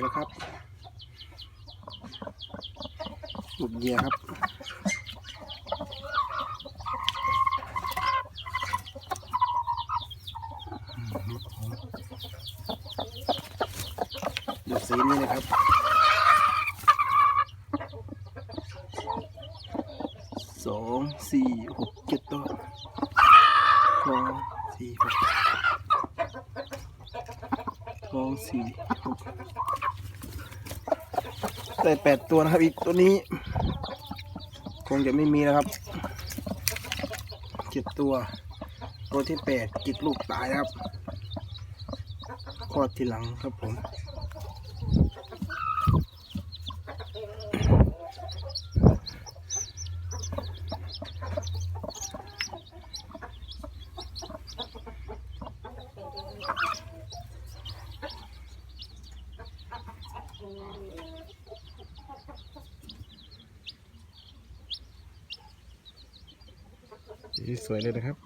แล้วครับหลุดเหยียครับหยดสีนี่นะครับสองสี่หกเจ็ดตัวสองสี่หกสองสี่หก ได้แปดตัวนะครับ อีกตัวนี้ คงจะไม่มีแล้วครับเจ็ดตัว ตัวที่แปดกิดลูกตายครับคลอดทีหลังครับผม สวยเลยนะครับ